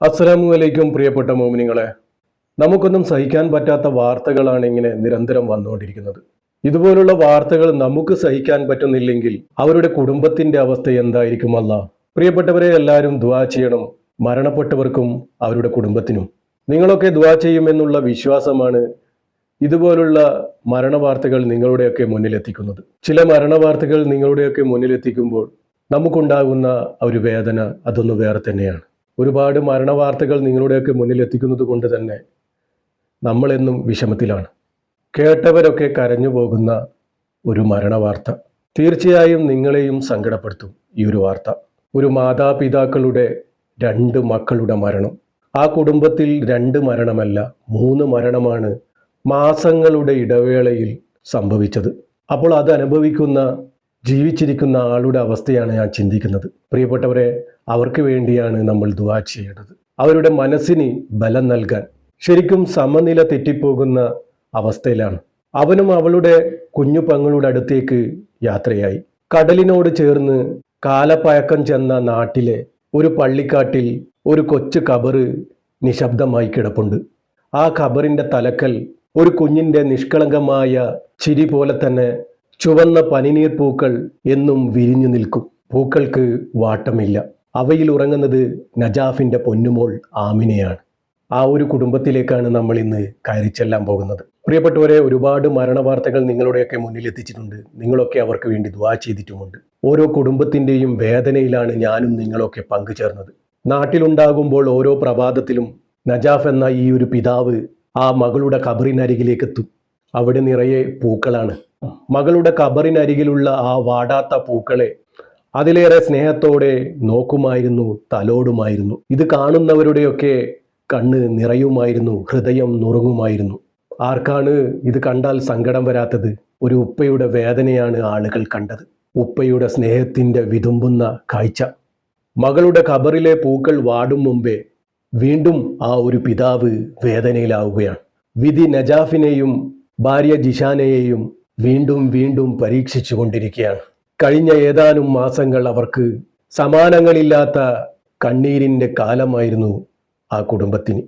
അസ്സലാമു അലൈക്കും പ്രിയപ്പെട്ട മോമിനിങ്ങളെ. നമുക്കൊന്നും സഹിക്കാൻ പറ്റാത്ത വാർത്തകളാണ് ഇങ്ങനെ നിരന്തരം വന്നുകൊണ്ടിരിക്കുന്നത്. ഇതുപോലുള്ള വാർത്തകൾ നമുക്ക് സഹിക്കാൻ പറ്റുന്നില്ലെങ്കിൽ അവരുടെ കുടുംബത്തിന്റെ അവസ്ഥ എന്തായിരിക്കും അല്ല പ്രിയപ്പെട്ടവരെ എല്ലാവരും ദുവാ ചെയ്യണം. മരണപ്പെട്ടവർക്കും അവരുടെ കുടുംബത്തിനും. നിങ്ങളൊക്കെ ദുവാ ചെയ്യുമെന്നുള്ള വിശ്വാസമാണ് ഇതുപോലുള്ള മരണവാർത്തകൾ നിങ്ങളുടെയൊക്കെ മുന്നിലെത്തിക്കുന്നത്. ചില മരണവാർത്തകൾ നിങ്ങളുടെയൊക്കെ മുന്നിലെത്തിക്കുമ്പോൾ നമുക്കുണ്ടാകുന്ന ഒരു വേദന അതൊന്ന് വേറെ തന്നെയാണ്. ഒരുപാട് മരണവാർത്തകൾ നിങ്ങളുടെയൊക്കെ മുന്നിലെത്തിക്കുന്നത് കൊണ്ട് തന്നെ നമ്മളെന്നും വിഷമത്തിലാണ്. കേട്ടവരൊക്കെ കരഞ്ഞു പോകുന്ന ഒരു മരണവാർത്ത തീർച്ചയായും നിങ്ങളെയും സങ്കടപ്പെടുത്തും ഈ ഒരു വാർത്ത. ഒരു മാതാപിതാക്കളുടെ രണ്ട് മക്കളുടെ മരണം. ആ കുടുംബത്തിൽ രണ്ട് മരണമല്ല മൂന്ന് മരണമാണ് മാസങ്ങളുടെ ഇടവേളയിൽ സംഭവിച്ചത്. അപ്പോൾ അത് അനുഭവിക്കുന്ന ജീവിച്ചിരിക്കുന്ന ആളുടെ അവസ്ഥയാണ് ഞാൻ ചിന്തിക്കുന്നത്. പ്രിയപ്പെട്ടവരെ അവർക്ക് വേണ്ടിയാണ് നമ്മൾ ദുവാ ചെയ്യേണ്ടത്. അവരുടെ മനസ്സിന് ബലം നൽകാൻ ശരിക്കും സമനില തെറ്റിപ്പോകുന്ന അവസ്ഥയിലാണ്. അവനും അവളുടെ കുഞ്ഞു പങ്ങളുടെ അടുത്തേക്ക് യാത്രയായി. കടലിനോട് ചേർന്ന് കാലപ്പഴക്കം ചെന്ന നാട്ടിലെ ഒരു പള്ളിക്കാട്ടിൽ ഒരു കൊച്ചു കബറ് നിശബ്ദമായി കിടപ്പുണ്ട്. ആ കബറിന്റെ തലക്കൽ ഒരു കുഞ്ഞിന്റെ നിഷ്കളങ്കമായ ചിരി പോലെ തന്നെ ചുവന്ന പനിനീർ പൂക്കൾ എന്നും വിരിഞ്ഞു നിൽക്കും. പൂക്കൾക്ക് വാട്ടമില്ല. അവയിൽ ഉറങ്ങുന്നത് നജാഫിന്റെ പൊന്നുമോൾ ആമിനയാണ്. ആ ഒരു കുടുംബത്തിലേക്കാണ് നമ്മൾ ഇന്ന് കയറി ചെല്ലാൻ പോകുന്നത്. പ്രിയപ്പെട്ടവരെ ഒരുപാട് മരണവാർത്തകൾ നിങ്ങളുടെയൊക്കെ മുന്നിൽ എത്തിച്ചിട്ടുണ്ട്. നിങ്ങളൊക്കെ അവർക്ക് വേണ്ടി ദ്വാ ചെയ്തിട്ടുമുണ്ട്. ഓരോ കുടുംബത്തിന്റെയും വേദനയിലാണ് ഞാനും നിങ്ങളൊക്കെ പങ്കുചേർന്നത്. നാട്ടിലുണ്ടാകുമ്പോൾ ഓരോ പ്രഭാതത്തിലും നജാഫ് എന്ന ഈ ഒരു പിതാവ് ആ മകളുടെ കബറിനരികിലേക്ക് എത്തും. അവിടെ നിറയെ പൂക്കളാണ്. മകളുടെ കബറിനരികിലുള്ള ആ വാടാത്ത പൂക്കളെ അതിലേറെ സ്നേഹത്തോടെ നോക്കുമായിരുന്നു തലോടുമായിരുന്നു. ഇത് കാണുന്നവരുടെയൊക്കെ കണ്ണ് നിറയുമായിരുന്നു ഹൃദയം നുറുങ്ങുമായിരുന്നു. ആർക്കാണ് ഇത് കണ്ടാൽ സങ്കടം വരാത്തത്? ഒരു ഉപ്പയുടെ വേദനയാണ് ആളുകൾ കണ്ടത്. ഉപ്പയുടെ സ്നേഹത്തിന്റെ വിതുമ്പുന്ന കാഴ്ച. മകളുടെ ഖബറിലെ പൂക്കൾ വാടും മുമ്പേ വീണ്ടും ആ ഒരു പിതാവ് വേദനയിലാവുകയാണ്. വിധി നജാഫിനെയും ഭാര്യ ജിഷാനെയെയും വീണ്ടും വീണ്ടും പരീക്ഷിച്ചു കൊണ്ടിരിക്കുകയാണ്. കഴിഞ്ഞ ഏതാനും മാസങ്ങൾ അവർക്ക് സമാനങ്ങളില്ലാത്ത കണ്ണീരിന്റെ കാലമായിരുന്നു ആ കുടുംബത്തിന്.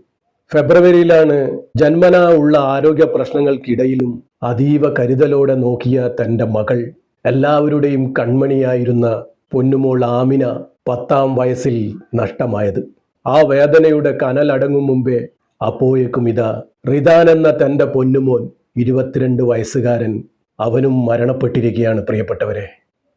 ഫെബ്രുവരിയിലാണ് ജന്മനാ ഉള്ള ആരോഗ്യ പ്രശ്നങ്ങൾക്കിടയിലും അതീവ കരുതലോടെ നോക്കിയ തന്റെ മകൾ എല്ലാവരുടെയും കൺമണിയായിരുന്ന പൊന്നുമോൾ ആമിന പത്താം വയസ്സിൽ നഷ്ടമായത്. ആ വേദനയുടെ കനലടങ്ങും മുമ്പേ അപ്പോയേക്കും ഇതാ റിദാൻ എന്ന തന്റെ പൊന്നുമോൻ ഇരുപത്തിരണ്ട് വയസ്സുകാരൻ അവനും മരണപ്പെട്ടിരിക്കുകയാണ് പ്രിയപ്പെട്ടവരെ.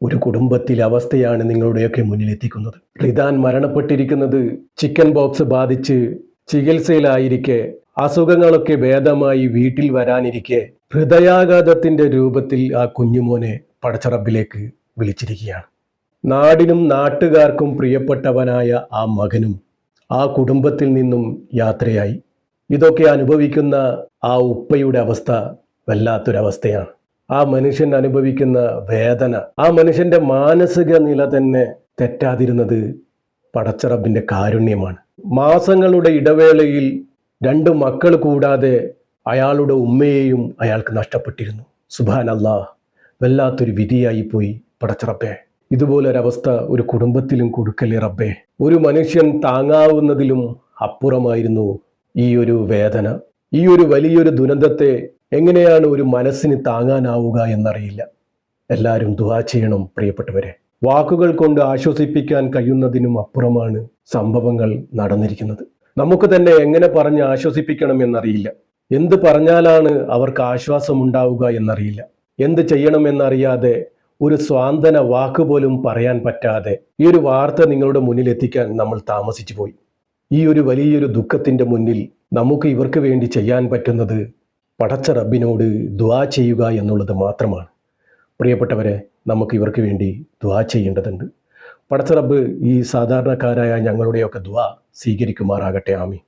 ഒരു കുടുംബത്തിലെ അവസ്ഥയാണ് നിങ്ങളുടെയൊക്കെ മുന്നിലെത്തിക്കുന്നത്. റിദാൻ മരണപ്പെട്ടിരിക്കുന്നത് ചിക്കൻ ബോക്സ് ബാധിച്ച് ചികിത്സയിലായിരിക്കെ അസുഖങ്ങളൊക്കെ ഭേദമായി വീട്ടിൽ വരാനിരിക്കെ ഹൃദയാഘാതത്തിന്റെ രൂപത്തിൽ ആ കുഞ്ഞുമോനെ പടച്ചറബിലേക്ക് വിളിച്ചിരിക്കുകയാണ്. നാടിനും നാട്ടുകാർക്കും പ്രിയപ്പെട്ടവനായ ആ മകനും ആ കുടുംബത്തിൽ നിന്നും യാത്രയായി. ഇതൊക്കെ അനുഭവിക്കുന്ന ആ ഉപ്പയുടെ അവസ്ഥ വല്ലാത്തൊരവസ്ഥയാണ്. ആ മനുഷ്യൻ അനുഭവിക്കുന്ന വേദന ആ മനുഷ്യന്റെ മാനസിക നില തന്നെ തെറ്റാതിരുന്നത് പടച്ചറബിന്റെ കാരുണ്യമാണ്. മാസങ്ങളുടെ ഇടവേളയിൽ രണ്ട് മക്കൾ കൂടാതെ അയാളുടെ ഉമ്മയെയും അയാൾക്ക് നഷ്ടപ്പെട്ടിരുന്നു. സുബാൻ അല്ലാ വല്ലാത്തൊരു വിധിയായി പോയി പടച്ചറബേ. ഇതുപോലൊരവസ്ഥ ഒരു കുടുംബത്തിലും കൊടുക്കലേ റബ്ബേ. ഒരു മനുഷ്യൻ താങ്ങാവുന്നതിലും അപ്പുറമായിരുന്നു ഈ ഒരു വേദന. ഈ ഒരു വലിയൊരു ദുരന്തത്തെ എങ്ങനെയാണ് ഒരു മനസ്സിന് താങ്ങാനാവുക എന്നറിയില്ല. എല്ലാവരും ദുവാ ചെയ്യണം പ്രിയപ്പെട്ടവരെ. വാക്കുകൾ കൊണ്ട് ആശ്വസിപ്പിക്കാൻ കഴിയുന്നതിനും അപ്പുറമാണ് സംഭവങ്ങൾ നടന്നിരിക്കുന്നത്. നമുക്ക് തന്നെ എങ്ങനെ പറഞ്ഞ് ആശ്വസിപ്പിക്കണം എന്നറിയില്ല. എന്ത് പറഞ്ഞാലാണ് അവർക്ക് ആശ്വാസം ഉണ്ടാവുക എന്നറിയില്ല. എന്ത് ചെയ്യണമെന്നറിയാതെ ഒരു സ്വാന്തന വാക്ക് പോലും പറയാൻ പറ്റാതെ ഈ ഒരു വാർത്ത നിങ്ങളുടെ മുന്നിൽ എത്തിക്കാൻ നമ്മൾ താമസിച്ചു പോയി ഈ ഒരു വലിയൊരു ദുഃഖത്തിന്റെ മുന്നിൽ നമുക്ക് ഇവർക്ക് വേണ്ടി ചെയ്യാൻ പറ്റുന്നത് പടച്ച റബ്ബിനോട് ദ്വാ ചെയ്യുക എന്നുള്ളത് മാത്രമാണ്. പ്രിയപ്പെട്ടവരെ നമുക്ക് ഇവർക്ക് വേണ്ടി ദ്വാ ചെയ്യേണ്ടതുണ്ട്. പടച്ച റബ്ബ് ഈ സാധാരണക്കാരായ ഞങ്ങളുടെയൊക്കെ ദ്വാ സ്വീകരിക്കുമാറാകട്ടെ. ആമി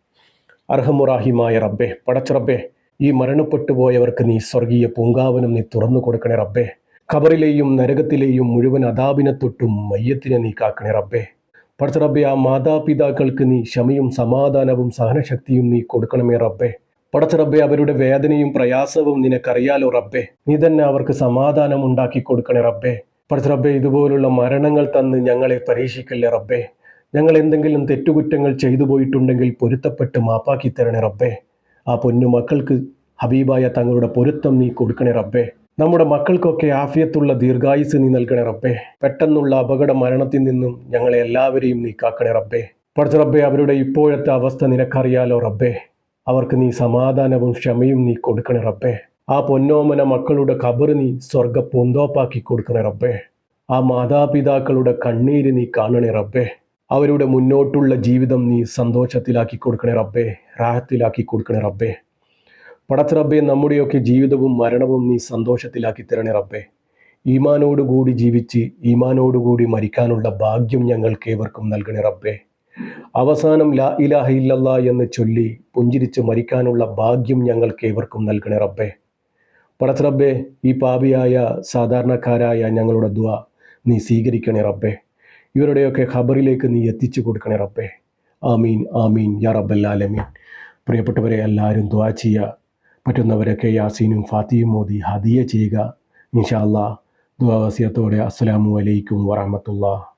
അർഹമുറാഹിമായ റബ്ബെ പടച്ച റബ്ബെ ഈ മരണപ്പെട്ടു പോയവർക്ക് നീ സ്വർഗീയ പൂങ്കാവനം നീ തുറന്നു കൊടുക്കണേ റബ്ബെ. ഖബറിലെയും നരകത്തിലെയും മുഴുവൻ അതാപിനെ തൊട്ടും മയ്യത്തിനെ നീ കാക്കണേ റബ്ബെ. പടച്ച റബ്ബെ ആ മാതാപിതാക്കൾക്ക് നീ ക്ഷമയും സമാധാനവും സഹനശക്തിയും നീ കൊടുക്കണമേ റബ്ബേ. പടച്ച റബ്ബെ അവരുടെ വേദനയും പ്രയാസവും നിനക്കറിയാലോ റബ്ബേ. നീ തന്നെ അവർക്ക് സമാധാനം ഉണ്ടാക്കി കൊടുക്കണേ റബ്ബേ. പടച്ച റബ്ബെ ഇതുപോലുള്ള മരണങ്ങൾ തന്ന് ഞങ്ങളെ പരീക്ഷിക്കല്ലേ റബ്ബേ. ഞങ്ങൾ എന്തെങ്കിലും തെറ്റുകുറ്റങ്ങൾ ചെയ്തു പോയിട്ടുണ്ടെങ്കിൽ പൊരുത്തപ്പെട്ട് മാപ്പാക്കി തരണേ റബ്ബേ. ആ പൊന്നു മക്കൾക്ക് ഹബീബായ തങ്ങളുടെ പൊരുത്തം നീ കൊടുക്കണേ റബ്ബേ. നമ്മുടെ മക്കൾക്കൊക്കെ ആഫിയത്തുള്ള ദീർഘായുസ് നീ നൽകണേ റബ്ബേ. പെട്ടെന്നുള്ള അപകട മരണത്തിൽ നിന്നും ഞങ്ങളെ എല്ലാവരെയും നീ കാക്കണേ റബ്ബേ. പടച്ച റബ്ബെ അവരുടെ ഇപ്പോഴത്തെ അവസ്ഥ നിനക്കറിയാലോ റബ്ബേ. അവർക്ക് നീ സമാധാനവും ക്ഷമയും നീ കൊടുക്കണേ റബ്ബേ. ആ പൊന്നോമന മക്കളുടെ കബർ നീ സ്വർഗ പൂന്തോപ്പാക്കി കൊടുക്കണേ റബ്ബേ. ആ മാതാപിതാക്കളുടെ കണ്ണീര് നീ കാണണേ റബ്ബേ. അവരുടെ മുന്നോട്ടുള്ള ജീവിതം നീ സന്തോഷത്തിലാക്കി കൊടുക്കണേ റബ്ബേ രാഹത്തിലാക്കി കൊടുക്കണേ റബ്ബേ. പടച്ച റബ്ബേ നമ്മുടെയൊക്കെ ജീവിതവും മരണവും നീ സന്തോഷത്തിലാക്കി തരണേ റബ്ബേ. ഈമാനോടുകൂടി ജീവിച്ച് ഈമാനോടുകൂടി മരിക്കാനുള്ള ഭാഗ്യം ഞങ്ങൾക്ക് ഏവർക്കും നൽകണേ റബ്ബേ. അവസാനം ലാ ഇലാഹ ഇല്ലല്ല എന്ന് ചൊല്ലി പുഞ്ചിരിച്ച് മരിക്കാനുള്ള ഭാഗ്യം ഞങ്ങൾക്ക് ഏവർക്കും നൽകണേ റബ്ബേ. റബ്ബേ ഈ പാപിയായ സാധാരണക്കാരായ ഞങ്ങളുടെ ദ്വ നീ സ്വീകരിക്കണേ റബ്ബേ. ഇവരുടെയൊക്കെ ഖബറിലേക്ക് നീ എത്തിച്ചു കൊടുക്കണേ റബ്ബേ. ആമീൻ ആമീൻ യാ റബ്ബല്ലാലമീൻ പ്രിയപ്പെട്ടവരെ എല്ലാവരും ദ്വാ ചെയ്യുക പറ്റുന്നവരൊക്കെ യാസീനും ഫാത്തിയും മോദി ഹദിയ ചെയ്യുക. ഇൻഷാ അല്ലാ ദ്വാവസ്യത്തോടെ അസ്സലാമു അലൈക്കും വറഹമത്തുള്ള